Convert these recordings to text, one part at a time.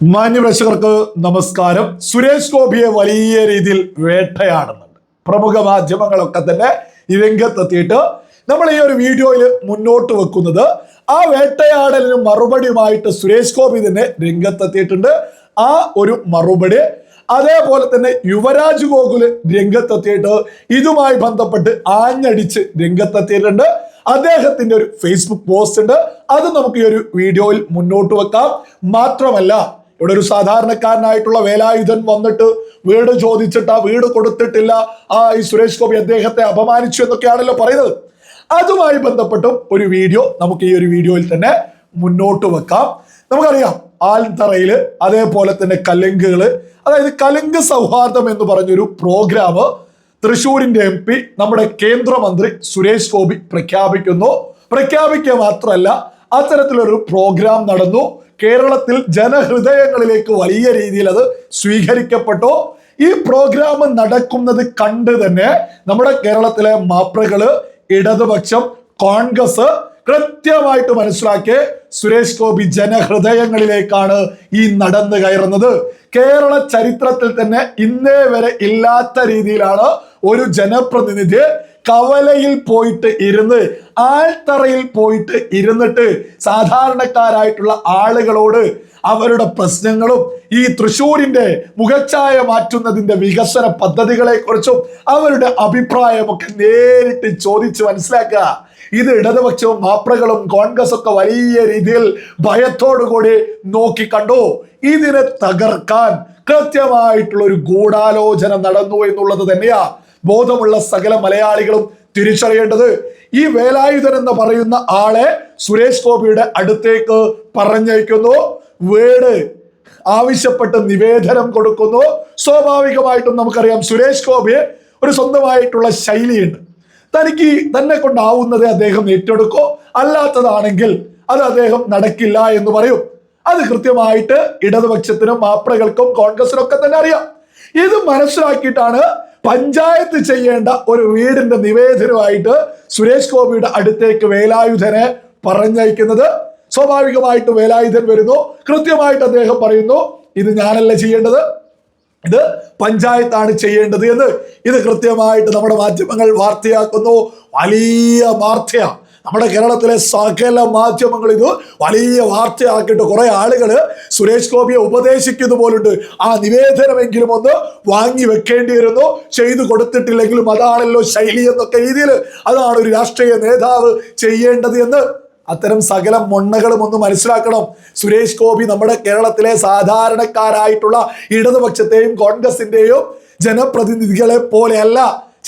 മാന്യപ്രേക്ഷകർക്ക് നമസ്കാരം. സുരേഷ് ഗോപിയെ വലിയ രീതിയിൽ വേട്ടയാടുന്നുണ്ട്. പ്രമുഖ മാധ്യമങ്ങളൊക്കെ തന്നെ രംഗത്തെത്തിയിട്ട് നമ്മൾ ഈ ഒരു വീഡിയോയിൽ മുന്നോട്ട് വെക്കുന്നത്. ആ വേട്ടയാടലിന് മറുപടിയുമായിട്ട് സുരേഷ് ഗോപി തന്നെ രംഗത്തെത്തിയിട്ടുണ്ട്. ആ ഒരു മറുപടി അതേപോലെ തന്നെ യുവരാജ് ഗോകുൽ രംഗത്തെത്തിയിട്ട് ഇതുമായി ബന്ധപ്പെട്ട് ആഞ്ഞടിച്ച് രംഗത്തെത്തിയിട്ടുണ്ട്. അദ്ദേഹത്തിന്റെ ഒരു ഫേസ്ബുക്ക് പോസ്റ്റ് ഉണ്ട്. അത് നമുക്ക് ഈ ഒരു വീഡിയോയിൽ മുന്നോട്ട് വെക്കാം. മാത്രമല്ല ഇവിടെ ഒരു സാധാരണക്കാരനായിട്ടുള്ള വേലായുധൻ വന്നിട്ട് വീട് ചോദിച്ചിട്ട് ആ വീട് കൊടുത്തിട്ടില്ല. ആ ഈ സുരേഷ് ഗോപി അദ്ദേഹത്തെ അപമാനിച്ചു എന്നൊക്കെയാണല്ലോ പറയുന്നത്. അതുമായി ബന്ധപ്പെട്ടും ഒരു വീഡിയോ നമുക്ക് ഈ ഒരു വീഡിയോയിൽ തന്നെ മുന്നോട്ട് വെക്കാം. നമുക്കറിയാം ആൽത്തറയിൽ അതേപോലെ തന്നെ കലുങ്കുകൾ അതായത് കലുങ്ക് സൗഹാർദ്ദം എന്ന് പറഞ്ഞൊരു പ്രോഗ്രാം തൃശൂരിന്റെ എം പി നമ്മുടെ കേന്ദ്രമന്ത്രി സുരേഷ് ഗോപി പ്രഖ്യാപിക്കുന്നു. പ്രഖ്യാപിക്കുക മാത്രമല്ല അത്തരത്തിലൊരു പ്രോഗ്രാം നടന്നു. കേരളത്തിൽ ജനഹൃദയങ്ങളിലേക്ക് വലിയ രീതിയിൽ അത് സ്വീകരിക്കപ്പെട്ടു? ഈ പ്രോഗ്രാം നടക്കുന്നത് കണ്ട് തന്നെ നമ്മുടെ കേരളത്തിലെ മാപ്രകൾ ഇടതുപക്ഷം കോൺഗ്രസ് കൃത്യമായിട്ട് മനസ്സിലാക്കി സുരേഷ് ഗോപി ജനഹൃദയങ്ങളിലേക്കാണ് ഈ നടന്നു കയറുന്നത്. കേരള ചരിത്രത്തിൽ തന്നെ ഇന്നേ വരെ ഇല്ലാത്ത രീതിയിലാണ് ഒരു ജനപ്രതിനിധി കവലയിൽ പോയിട്ട് ഇരുന്ന് ആൾത്തറയിൽ പോയിട്ട് ഇരുന്നിട്ട് സാധാരണക്കാരായിട്ടുള്ള ആളുകളോട് അവരുടെ പ്രശ്നങ്ങളും ഈ തൃശ്ശൂരിന്റെ മുഖച്ഛായ മാറ്റുന്നതിന്റെ വികസന പദ്ധതികളെ കുറിച്ചും അവരുടെ അഭിപ്രായമൊക്കെ നേരിട്ട് ചോദിച്ച് മനസ്സിലാക്കുക. ഇത് ഇടതുപക്ഷവും മാപ്രകളും കോൺഗ്രസ് ഒക്കെ വലിയ രീതിയിൽ ഭയത്തോടുകൂടി നോക്കിക്കണ്ടു ഇതിനെ തകർക്കാൻ കൃത്യമായിട്ടുള്ള ഒരു ഗൂഢാലോചന നടന്നു എന്നുള്ളത് തന്നെയാ. ബോധമുള്ള സകല മലയാളികളും തിരിച്ചറിയേണ്ടത് ഈ വേലായുധൻ എന്ന് പറയുന്ന ആളെ സുരേഷ് ഗോപിയുടെ അടുത്തേക്ക് പറഞ്ഞയക്കുന്നു. വേട് ആവശ്യപ്പെട്ട് നിവേദനം കൊടുക്കുന്നു. സ്വാഭാവികമായിട്ടും നമുക്കറിയാം സുരേഷ് ഗോപി ഒരു സ്വന്തമായിട്ടുള്ള ശൈലിയുണ്ട്. തനിക്ക് തന്നെ കൊണ്ടാവുന്നത് അദ്ദേഹം ഏറ്റെടുക്കോ? അല്ലാത്തതാണെങ്കിൽ അത് അദ്ദേഹം നടക്കില്ല എന്ന് പറയും. അത് കൃത്യമായിട്ട് ഇടതുപക്ഷത്തിനും മാപ്രകൾക്കും കോൺഗ്രസിനും ഒക്കെ തന്നെ അറിയാം. ഇത് മനസ്സിലാക്കിയിട്ടാണ് പഞ്ചായത്ത് ചെയ്യേണ്ട ഒരു വീടിന്റെ നിവേദനമായിട്ട് സുരേഷ് ഗോപിയുടെ അടുത്തേക്ക് വേലായുധനെ പറഞ്ഞയക്കുന്നത് സ്വാഭാവികമായിട്ട് വേലായുധൻ വരുന്നു. കൃത്യമായിട്ട് അദ്ദേഹം പറയുന്നു ഇത് ഞാനല്ല ചെയ്യേണ്ടത്. ഇത് പഞ്ചായത്താണ് ചെയ്യേണ്ടത് എന്ന്. ഇത് കൃത്യമായിട്ട് നമ്മുടെ മാധ്യമങ്ങൾ വാർത്തയാക്കുന്നു. വലിയ വാർത്തയാണ് നമ്മുടെ കേരളത്തിലെ സകല മാധ്യമങ്ങൾ ഇത് വലിയ വാർത്തയാക്കിയിട്ട് കുറെ ആളുകൾ സുരേഷ് ഗോപിയെ ഉപദേശിക്കുന്നത് പോലുണ്ട് ആ നിവേദനമെങ്കിലും ഒന്ന് വാങ്ങി വെക്കേണ്ടി വെക്കേണ്ടിയിരുന്നു. ചെയ്തു കൊടുത്തിട്ടില്ലെങ്കിലും അതാണല്ലോ ശൈലി എന്നൊക്കെ രീതിയിൽ അതാണ് ഒരു രാഷ്ട്രീയ നേതാവ് ചെയ്യേണ്ടത് എന്ന് അത്തരം സകല മൊണ്ണകളും ഒന്ന് മനസ്സിലാക്കണം. സുരേഷ് ഗോപി നമ്മുടെ കേരളത്തിലെ സാധാരണക്കാരായിട്ടുള്ള ഇടതുപക്ഷത്തെയും കോൺഗ്രസിന്റെയും ജനപ്രതിനിധികളെ പോലെയല്ല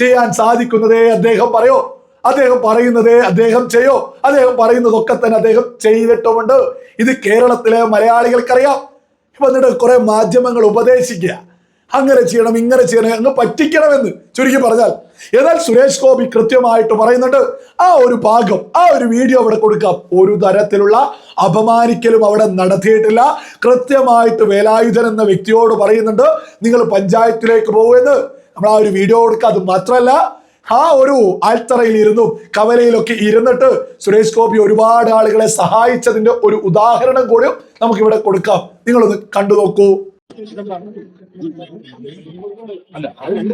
ചെയ്യാൻ സാധിക്കുന്നതേ അദ്ദേഹം പറയോ? അദ്ദേഹം പറയുന്നത് അദ്ദേഹം ചെയ്യോ? അദ്ദേഹം പറയുന്നതൊക്കെ തന്നെ അദ്ദേഹം ചെയ്തിട്ടുമുണ്ട്. ഇത് കേരളത്തിലെ മലയാളികൾക്കറിയാം. ഇപ്പൊ എന്നിട്ട് കുറെ മാധ്യമങ്ങൾ ഉപദേശിക്കുക. അങ്ങനെ ചെയ്യണം ഇങ്ങനെ ചെയ്യണം അങ്ങ് പറ്റിക്കണമെന്ന് ചുരുക്കി പറഞ്ഞാൽ. എന്നാൽ സുരേഷ് ഗോപി കൃത്യമായിട്ട് പറയുന്നുണ്ട് ആ ഒരു ഭാഗം ആ ഒരു വീഡിയോ അവിടെ കൊടുക്കാം. ഒരു തരത്തിലുള്ള അപമാനിക്കലും അവിടെ നടത്തിയിട്ടില്ല. കൃത്യമായിട്ട് വേലായുധൻ എന്ന വ്യക്തിയോട് പറയുന്നുണ്ട് നിങ്ങൾ പഞ്ചായത്തിലേക്ക് പോകുമെന്ന് നമ്മൾ ആ ഒരു വീഡിയോ കൊടുക്കുക അത് മാത്രമല്ല ആ ഒരു ആൽത്തറയിൽ ഇരുന്നു കവലയിലൊക്കെ ഇരുന്നിട്ട് സുരേഷ് ഗോപി ഒരുപാട് ആളുകളെ സഹായിച്ചതിന്റെ ഒരു ഉദാഹരണം കൂടി നമുക്ക് ഇവിടെ കൊടുക്കാം നിങ്ങളൊന്ന് കണ്ടു നോക്കൂ അല്ലെങ്കിൽ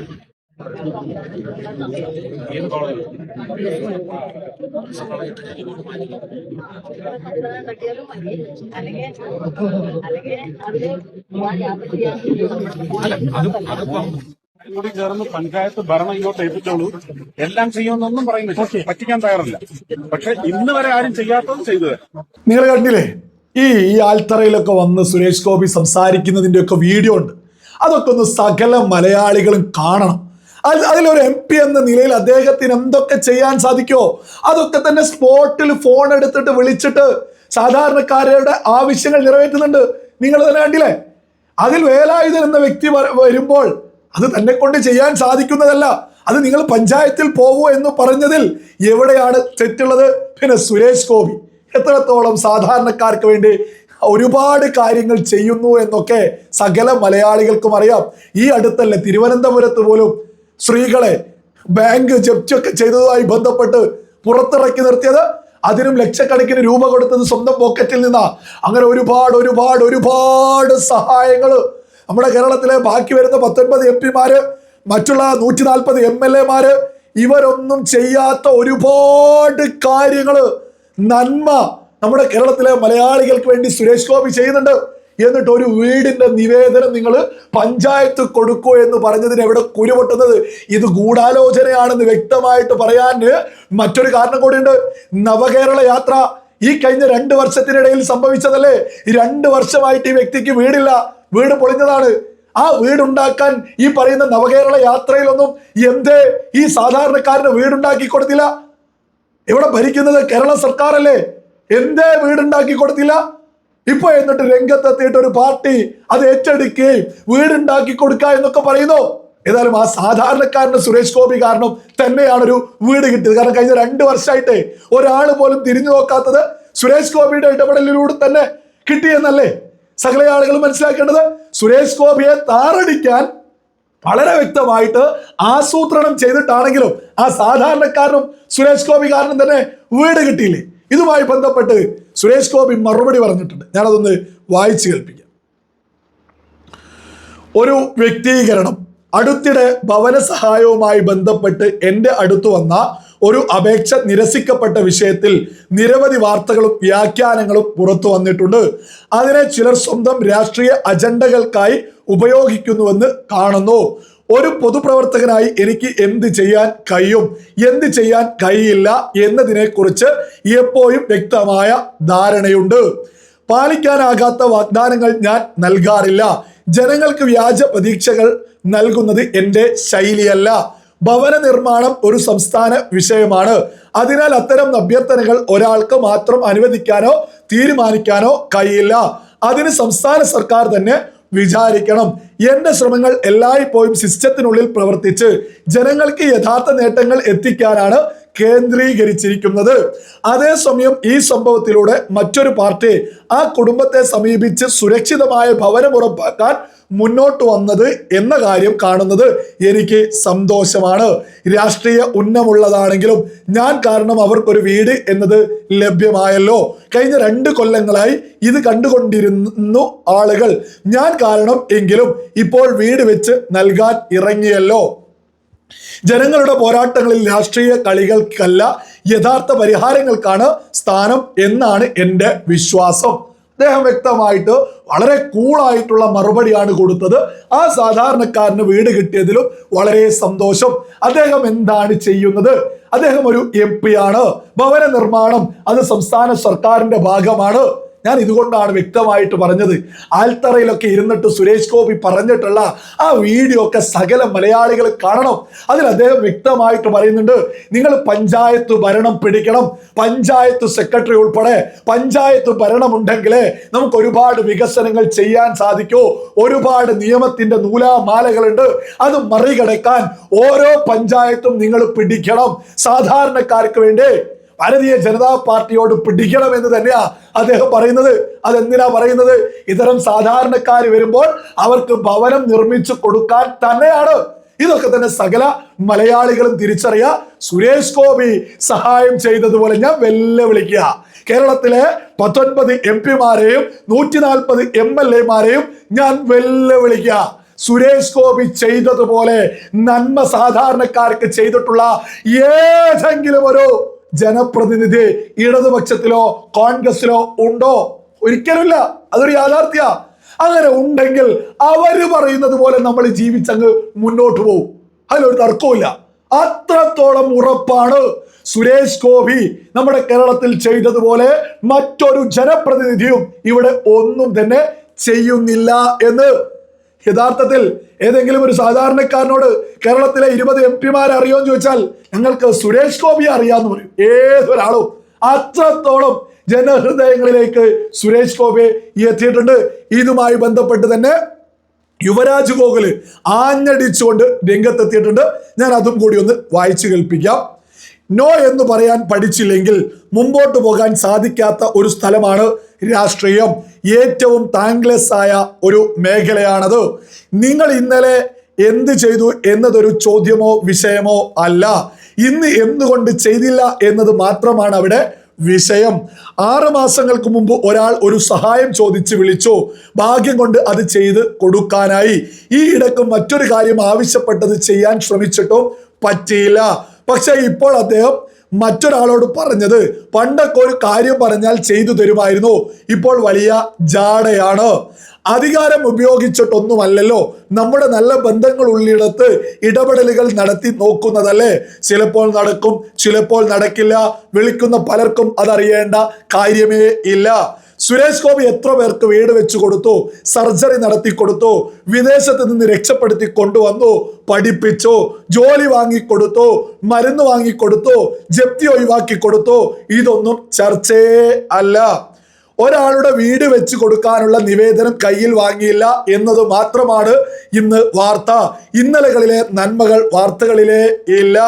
അല്ലെങ്കിൽ അതിപ്പം കൂടി ചേർന്ന് പഞ്ചായത്ത് ഭരണം ഇങ്ങോട്ട് ഏൽപ്പിച്ചോളൂ. എല്ലാം ചെയ്യുമെന്നൊന്നും പറയുന്നില്ല. പറ്റിക്കാൻ തയ്യാറില്ല. പക്ഷെ ഇന്ന് വരെ ആരും ചെയ്യാത്തത് ചെയ്തു നിങ്ങൾ കണ്ടില്ലേ? ഈ ഈ ആൽത്തറയിലൊക്കെ വന്ന് സുരേഷ് ഗോപി സംസാരിക്കുന്നതിന്റെ ഒക്കെ വീഡിയോ ഉണ്ട്. അതൊക്കെ ഒന്ന് സകല മലയാളികളും കാണണം. അതിലൊരു എം പി എന്ന നിലയിൽ അദ്ദേഹത്തിന് എന്തൊക്കെ ചെയ്യാൻ സാധിക്കുമോ അതൊക്കെ തന്നെ സ്പോട്ടിൽ ഫോൺ എടുത്തിട്ട് വിളിച്ചിട്ട് സാധാരണക്കാരുടെ ആവശ്യങ്ങൾ നിറവേറ്റുന്നുണ്ട്. നിങ്ങൾ തന്നെ കണ്ടില്ലേ? അതിൽ വേലായുധൻ എന്ന വ്യക്തി വരുമ്പോൾ അത് തന്നെ കൊണ്ട് ചെയ്യാൻ സാധിക്കുന്നതല്ല. അത് നിങ്ങൾ പഞ്ചായത്തിൽ പോവൂ എന്ന് പറഞ്ഞതിൽ എവിടെയാണ് തെറ്റുള്ളത്? പിന്നെ സുരേഷ് ഗോപി. എത്രത്തോളം സാധാരണക്കാർക്ക് വേണ്ടി ഒരുപാട് കാര്യങ്ങൾ ചെയ്യുന്നു എന്നൊക്കെ സകല മലയാളികൾക്കും അറിയാം. ഈ അടുത്തല്ലേ തിരുവനന്തപുരത്ത് പോലും സ്ത്രീകളെ ബാങ്ക് ജപ്തിയൊക്കെ ചെയ്തതുമായി ബന്ധപ്പെട്ട് പുറത്തിറക്കി നിർത്തിയത് അതിനും ലക്ഷക്കണക്കിന് രൂപ കൊടുത്തത് സ്വന്തം പോക്കറ്റിൽ നിന്നാ. അങ്ങനെ ഒരുപാട് ഒരുപാട് ഒരുപാട് സഹായങ്ങൾ നമ്മുടെ കേരളത്തിലെ ബാക്കി വരുന്ന പത്തൊൻപത് എം പിമാര് മറ്റുള്ള നൂറ്റി നാൽപ്പത് എം എൽ എമാര് ഇവരൊന്നും ചെയ്യാത്ത ഒരുപാട് കാര്യങ്ങൾ നന്മ നമ്മുടെ കേരളത്തിലെ മലയാളികൾക്ക് വേണ്ടി സുരേഷ് ഗോപി ചെയ്യുന്നുണ്ട്. എന്നിട്ട് ഒരു വീടിന്റെ നിവേദനം നിങ്ങൾ പഞ്ചായത്ത് കൊടുക്കൂ എന്ന് പറഞ്ഞതിന് എവിടെ കുരുപൊട്ടുന്നത്? ഇത് ഗൂഢാലോചനയാണെന്ന് വ്യക്തമായിട്ട് പറയാൻ മറ്റൊരു കാരണം കൂടിയുണ്ട്. നവകേരള യാത്ര ഈ കഴിഞ്ഞ രണ്ട് വർഷത്തിനിടയിൽ സംഭവിച്ചതല്ലേ? രണ്ട് വർഷമായിട്ട് ഈ വ്യക്തിക്ക് വീടില്ല. വീട് പൊളിഞ്ഞതാണ്. ആ വീടുണ്ടാക്കാൻ ഈ പറയുന്ന നവകേരള യാത്രയിലൊന്നും എന്തേ ഈ സാധാരണക്കാരന് വീടുണ്ടാക്കി കൊടുത്തില്ല? ഇവിടെ ഭരിക്കുന്നത് കേരള സർക്കാരല്ലേ? എന്തേ വീടുണ്ടാക്കി കൊടുത്തില്ല? ഇപ്പൊ എന്നിട്ട് രംഗത്തെത്തിയിട്ട് ഒരു പാർട്ടി അത് ഏറ്റെടുക്കുകയും വീടുണ്ടാക്കി കൊടുക്കുക എന്നൊക്കെ പറയുന്നു. ഏതായാലും ആ സാധാരണക്കാരന്റെ സുരേഷ് ഗോപി കാരണം തന്നെയാണ് ഒരു വീട് കിട്ടിയത്. കാരണം കഴിഞ്ഞ രണ്ട് വർഷമായിട്ട് ഒരാൾ പോലും തിരിഞ്ഞു നോക്കാത്തത് സുരേഷ് ഗോപിയുടെ ഇടപെടലിലൂടെ തന്നെ കിട്ടിയെന്നല്ലേ സകല ആളുകൾ മനസ്സിലാക്കേണ്ടത്. സുരേഷ് ഗോപിയെ താറടിക്കാൻ വളരെ വ്യക്തമായിട്ട് ആസൂത്രണം ചെയ്തിട്ടാണെങ്കിലും ആ സാധാരണക്കാരനും സുരേഷ് ഗോപി കാരണം തന്നെ വീട് കിട്ടിയില്ലേ? ഇതുമായി ബന്ധപ്പെട്ട് സുരേഷ് ഗോപി മറുപടി പറഞ്ഞിട്ടുണ്ട്. ഞാനതൊന്ന് വായിച്ചു കേൾപ്പിക്കാം. ഒരു വ്യക്തീകരണം. അടുത്തിടെ ഭവന സഹായവുമായി ബന്ധപ്പെട്ട് എന്റെ അടുത്ത് വന്ന ഒരു അപേക്ഷ നിരസിക്കപ്പെട്ട വിഷയത്തിൽ നിരവധി വാർത്തകളും വ്യാഖ്യാനങ്ങളും പുറത്തു വന്നിട്ടുണ്ട്. അതിനെ ചിലർ സ്വന്തം രാഷ്ട്രീയ അജണ്ടകൾക്കായി ഉപയോഗിക്കുന്നുവെന്ന് കാണുന്നു. ഒരു പൊതുപ്രവർത്തകനായി എനിക്ക് എന്ത് ചെയ്യാൻ കഴിയും? എന്ത് ചെയ്യാൻ കഴിയില്ല എന്നതിനെക്കുറിച്ച് എപ്പോഴും വ്യക്തമായ ധാരണയുണ്ട്. പാലിക്കാനാകാത്ത വാഗ്ദാനങ്ങൾ ഞാൻ നൽകാറില്ല. ജനങ്ങൾക്ക് വ്യാജ പ്രതീക്ഷകൾ നൽകുന്നത് എന്റെ ശൈലിയല്ല. ഭവന നിർമ്മാണം ഒരു സംസ്ഥാന വിഷയമാണ്. അതിനാൽ അത്തരം അഭ്യർത്ഥനകൾ ഒരാൾക്ക് മാത്രം അനുവദിക്കാനോ തീരുമാനിക്കാനോ കഴിയില്ല. അതിന് സംസ്ഥാന സർക്കാർ തന്നെ വിചാരിക്കണം. എന്റെ ശ്രമങ്ങൾ എല്ലായ്പ്പോഴും സിസ്റ്റത്തിനുള്ളിൽ പ്രവർത്തിച്ച് ജനങ്ങൾക്ക് യഥാർത്ഥ നേട്ടങ്ങൾ എത്തിക്കാനാണ് കേന്ദ്രീകരിച്ചിരിക്കുന്നത്. അതേസമയം ഈ സംഭവത്തിലൂടെ മറ്റൊരു പാർട്ടി ആ കുടുംബത്തെ സമീപിച്ച് സുരക്ഷിതമായ ഭവനം ഉറപ്പാക്കാൻ മുന്നോട്ട് വന്നത് എന്ന കാര്യം കാണുന്നത് എനിക്ക് സന്തോഷമാണ്. രാഷ്ട്രീയ ഉന്നമുള്ളതാണെങ്കിലും ഞാൻ കാരണം അവർക്കൊരു വീട് എന്നത് ലഭ്യമായല്ലോ. കഴിഞ്ഞ രണ്ട് കൊല്ലങ്ങളായി ഇത് കണ്ടുകൊണ്ടിരുന്നു ആളുകൾ. ഞാൻ കാരണം എങ്കിലും ഇപ്പോൾ വീട് വെച്ച് നൽകാൻ ഇറങ്ങിയല്ലോ. ജനങ്ങളുടെ പോരാട്ടങ്ങളിൽ രാഷ്ട്രീയ കളികൾക്കല്ല യഥാർത്ഥ പരിഹാരങ്ങൾക്കാണ് സ്ഥാനം എന്നാണ് എന്റെ വിശ്വാസം. അദ്ദേഹം വ്യക്തമായിട്ട് വളരെ കൂളായിട്ടുള്ള മറുപടിയാണ് കൊടുത്തത്. ആ സാധാരണക്കാരന് വീട് കിട്ടിയതിലും വളരെ സന്തോഷം. അദ്ദേഹം എന്താണ് ചെയ്യുന്നത്? അദ്ദേഹം ഒരു എം ആണ്. ഭവന നിർമ്മാണം അത് സംസ്ഥാന സർക്കാരിന്റെ ഭാഗമാണ്. ഞാൻ ഇതുകൊണ്ടാണ് വ്യക്തമായിട്ട് പറഞ്ഞത്. ആൽത്തറയിലൊക്കെ ഇരുന്നിട്ട് സുരേഷ് ഗോപി പറഞ്ഞിട്ടുള്ള ആ വീഡിയോ ഒക്കെ സകല മലയാളികൾ കാണണം. അതിൽ അദ്ദേഹം വ്യക്തമായിട്ട് പറയുന്നുണ്ട് നിങ്ങൾ പഞ്ചായത്ത് ഭരണം പിടിക്കണം. പഞ്ചായത്ത് സെക്രട്ടറി ഉൾപ്പെടെ പഞ്ചായത്ത് ഭരണമുണ്ടെങ്കിലേ നമുക്ക് ഒരുപാട് വികസനങ്ങൾ ചെയ്യാൻ സാധിക്കൂ. ഒരുപാട് നിയമത്തിന്റെ നൂലാമാലകളുണ്ട്. അത് മറികടക്കാൻ ഓരോ പഞ്ചായത്തും നിങ്ങൾ പിടിക്കണം. സാധാരണക്കാർക്ക് വേണ്ടി ഭാരതീയ ജനതാ പാർട്ടിയോട് പിടിക്കണം എന്ന് തന്നെയാ അദ്ദേഹം പറയുന്നത്. അതെന്തിനാ പറയുന്നത്? ഇത്തരം സാധാരണക്കാർ വരുമ്പോൾ അവർക്ക് ഭവനം നിർമ്മിച്ചു കൊടുക്കാൻ തന്നെയാണ്. ഇതൊക്കെ തന്നെ സകല മലയാളികളും തിരിച്ചറിയ. സുരേഷ് ഗോപി സഹായം ചെയ്തതുപോലെ ഞാൻ വെല്ലുവിളിക്കുക. കേരളത്തിലെ പത്തൊൻപത് എം പിമാരെയും നൂറ്റി നാൽപ്പത് എം എൽ എമാരെയും ഞാൻ വെല്ലുവിളിക്കുക. സുരേഷ് ഗോപി ചെയ്തതുപോലെ നന്മ സാധാരണക്കാർക്ക് ചെയ്തിട്ടുള്ള ഏതെങ്കിലും ഒരു ജനപ്രതിനിധി ഇടതുപക്ഷത്തിലോ കോൺഗ്രസിലോ ഉണ്ടോ? ഒരിക്കലുമില്ല. അതൊരു യാഥാർത്ഥ്യ. അങ്ങനെ ഉണ്ടെങ്കിൽ അവർ പറയുന്നത് പോലെ നമ്മൾ ജീവിച്ചങ്ങ് മുന്നോട്ട് പോകും അതിലൊരു തർക്കവുമില്ല. അത്രത്തോളം ഉറപ്പാണ് സുരേഷ് ഗോപി നമ്മുടെ കേരളത്തിൽ ചെയ്തതുപോലെ മറ്റൊരു ജനപ്രതിനിധിയും ഇവിടെ ഒന്നും തന്നെ ചെയ്യുന്നില്ല എന്ന് യഥാർത്ഥത്തിൽ ഏതെങ്കിലും ഒരു സാധാരണക്കാരനോട് കേരളത്തിലെ ഇരുപത് എം പിമാരെ അറിയോന്ന് ചോദിച്ചാൽ ഞങ്ങൾക്ക് സുരേഷ് ഗോപിയെ അറിയാന്ന് പറയും. ഏതൊരാളും. അത്രത്തോളം ജനഹൃദയങ്ങളിലേക്ക് സുരേഷ് ഗോപിയെ എത്തിയിട്ടുണ്ട്. ഇതുമായി ബന്ധപ്പെട്ട് തന്നെ യുവരാജ് ഗോകുൽ ആഞ്ഞടിച്ചുകൊണ്ട് രംഗത്തെത്തിയിട്ടുണ്ട്. ഞാൻ അതും കൂടി ഒന്ന് വായിച്ചു കേൾപ്പിക്കാം. നോ എന്ന് പറയാൻ പഠിച്ചില്ലെങ്കിൽ മുമ്പോട്ട് പോകാൻ സാധിക്കാത്ത ഒരു സ്ഥലമാണ് രാഷ്ട്രീയം. ഏറ്റവും താങ്ക്ലെസ് ആയ ഒരു മേഖലയാണത്. നിങ്ങൾ ഇന്നലെ എന്ത് ചെയ്തു എന്നതൊരു ചോദ്യമോ വിഷയമോ അല്ല. ഇന്ന് എന്തുകൊണ്ട് ചെയ്തില്ല എന്നത് മാത്രമാണ് അവിടെ വിഷയം. ആറ് മാസങ്ങൾക്ക് മുമ്പ് ഒരാൾ ഒരു സഹായം ചോദിച്ച് വിളിച്ചു. ഭാഗ്യം കൊണ്ട് അത് ചെയ്ത് കൊടുക്കാനായി. ഈ ഇടയ്ക്ക് മറ്റൊരു കാര്യം ആവശ്യപ്പെട്ടത് ചെയ്യാൻ ശ്രമിച്ചിട്ടും പറ്റിയില്ല. പക്ഷെ ഇപ്പോൾ അദ്ദേഹം മറ്റൊരാളോട് പറഞ്ഞത്. പണ്ടൊക്കെ ഒരു കാര്യം പറഞ്ഞാൽ ചെയ്തു തരുമായിരുന്നു. ഇപ്പോൾ വലിയ ജാടയാണ്. അധികാരം ഉപയോഗിച്ചിട്ടൊന്നുമല്ലല്ലോ. നമ്മുടെ നല്ല ബന്ധങ്ങൾ ഉള്ളിടത്ത് ഇടപെടലുകൾ നടത്തി നോക്കുന്നതല്ലേ? ചിലപ്പോൾ നടക്കും ചിലപ്പോൾ നടക്കില്ല. വിളിക്കുന്ന പലർക്കും അതറിയേണ്ട കാര്യമേ ഇല്ല. സുരേഷ് ഗോപി എത്ര പേർക്ക് വീട് വെച്ചു കൊടുത്തു? സർജറി നടത്തി കൊടുത്തു. വിദേശത്ത് നിന്ന് രക്ഷപ്പെടുത്തി കൊണ്ടുവന്നു. പഠിപ്പിച്ചു. ജോലി വാങ്ങിക്കൊടുത്തു മരുന്ന് വാങ്ങിക്കൊടുത്തു ജപ്തി ഒഴിവാക്കി കൊടുത്തു. ഇതൊന്നും ചർച്ചയേ അല്ല. ഒരാളുടെ വീട് വെച്ച് കൊടുക്കാനുള്ള നിവേദനം കയ്യിൽ വാങ്ങിയില്ല എന്നത് മാത്രമാണ് ഇന്ന് വാർത്ത. ഇന്നലകളിലെ നന്മകൾ വാർത്തകളിലേ ഇല്ല.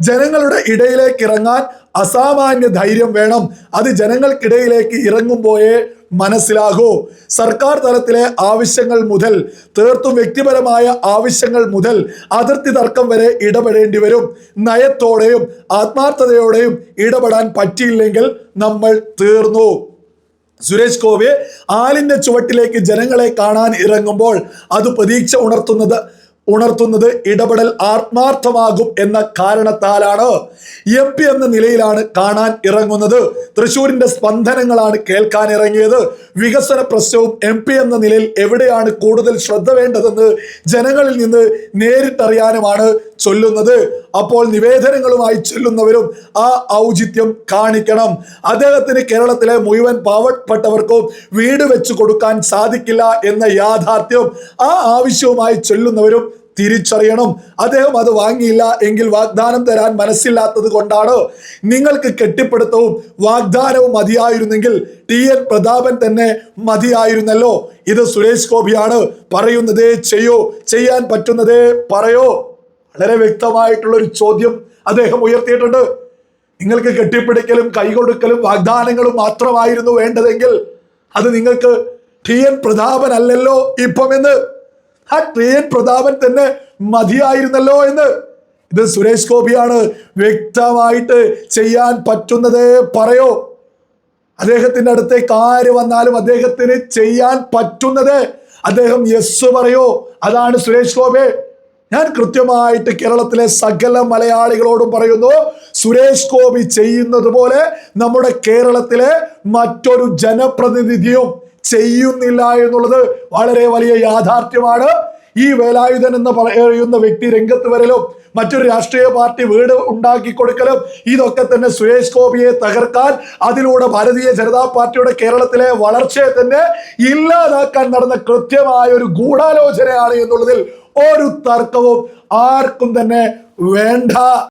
ജനങ്ങളുടെ ഇടയിലേക്ക് ഇറങ്ങാൻ അസാമാന്യ ധൈര്യം വേണം. അത് ജനങ്ങൾക്കിടയിലേക്ക് ഇറങ്ങുമ്പോഴേ മനസ്സിലാകൂ. സർക്കാർ തലത്തിലെ ആവശ്യങ്ങൾ മുതൽ തീർത്തും വ്യക്തിപരമായ ആവശ്യങ്ങൾ മുതൽ അതിർത്തി തർക്കം വരെ ഇടപെടേണ്ടി വരും. നയത്തോടെയും ആത്മാർത്ഥതയോടെയും ഇടപെടാൻ പറ്റിയില്ലെങ്കിൽ നമ്മൾ തീർന്നു. സുരേഷ് ഗോപി ആലിന്റെ ചുവട്ടിലേക്ക് ജനങ്ങളെ കാണാൻ ഇറങ്ങുമ്പോൾ അത് പ്രതീക്ഷ ഉണർത്തുന്നത് ഉണർത്തുന്നത് ഇടപെടൽ ആത്മാർത്ഥമാകും എന്ന കാരണത്താലാണ് എം പി എന്ന നിലയിലാണ് കാണാൻ ഇറങ്ങുന്നത്. തൃശൂരിന്റെ സ്പന്ദനങ്ങളാണ് കേൾക്കാൻ ഇറങ്ങിയത്. വികസന പ്രശ്നവും എം പി എന്ന നിലയിൽ എവിടെയാണ് കൂടുതൽ ശ്രദ്ധ വേണ്ടതെന്ന് ജനങ്ങളിൽ നിന്ന് നേരിട്ടറിയാനുമാണ് ചൊല്ലുന്നത്. അപ്പോൾ നിവേദനങ്ങളുമായി ചൊല്ലുന്നവരും ആ ഔചിത്യം കാണിക്കണം. അദ്ദേഹത്തിന് കേരളത്തിലെ മുഴുവൻ പാവപ്പെട്ടവർക്കും വീട് വെച്ചു കൊടുക്കാൻ സാധിക്കില്ല എന്ന യാഥാർത്ഥ്യം ആ ആവശ്യവുമായി ചൊല്ലുന്നവരും തിരിച്ചറിയണം. അദ്ദേഹം അത് വാങ്ങിയില്ല എങ്കിൽ വാഗ്ദാനം തരാൻ മനസ്സില്ലാത്തത് കൊണ്ടാണ്. നിങ്ങൾക്ക് കെട്ടിപ്പടുത്തവും വാഗ്ദാനവും മതിയായിരുന്നെങ്കിൽ ടി എൻ പ്രതാപൻ തന്നെ മതിയായിരുന്നല്ലോ. ഇത് സുരേഷ് ഗോപിയാണ് പറയുന്നതേ ചെയ്യോ. ചെയ്യാൻ പറ്റുന്നതേ പറയോ. വളരെ വ്യക്തമായിട്ടുള്ള ഒരു ചോദ്യം അദ്ദേഹം ഉയർത്തിയിട്ടുണ്ട്. നിങ്ങൾക്ക് കെട്ടിപ്പിടിക്കലും കൈകൊടുക്കലും വാഗ്ദാനങ്ങളും മാത്രമായിരുന്നു വേണ്ടതെങ്കിൽ അത് നിങ്ങൾക്ക് ടി എൻ പ്രതാപൻ അല്ലല്ലോ ഇപ്പം എന്ന്. ആ ടി എൻ പ്രതാപൻ തന്നെ മതിയായിരുന്നല്ലോ എന്ന്. ഇത് സുരേഷ് ഗോപിയാണ് വ്യക്തമായിട്ട് ചെയ്യാൻ പറ്റുന്നത് പറയോ. അദ്ദേഹത്തിന്റെ അടുത്തേക്ക് ആര് വന്നാലും അദ്ദേഹത്തിന് ചെയ്യാൻ പറ്റുന്നത്. അദ്ദേഹം യെസ് പറയോ അതാണ് സുരേഷ് ഗോപി. ഞാൻ കൃത്യമായിട്ട് കേരളത്തിലെ സകല മലയാളികളോടും പറയുന്നു സുരേഷ് ഗോപി ചെയ്യുന്നത് പോലെ നമ്മുടെ കേരളത്തിലെ മറ്റൊരു ജനപ്രതിനിധിയും ചെയ്യുന്നില്ല എന്നുള്ളത് വളരെ വലിയ യാഥാർത്ഥ്യമാണ്. ഈ വേലായുധൻ എന്ന് പറയുന്ന വ്യക്തി രംഗത്ത് വരലും മറ്റൊരു രാഷ്ട്രീയ പാർട്ടി വീട് ഉണ്ടാക്കി കൊടുക്കലും ഇതൊക്കെ തന്നെ സുരേഷ് ഗോപിയെ തകർക്കാൻ അതിലൂടെ ഭാരതീയ ജനതാ പാർട്ടിയുടെ കേരളത്തിലെ വളർച്ചയെ തന്നെ ഇല്ലാതാക്കാൻ നടന്ന കൃത്യമായ ഒരു ഗൂഢാലോചനയാണ് എന്നുള്ളതിൽ ഒരു തർക്കവും ആർക്കും തന്നെ വേണ്ട.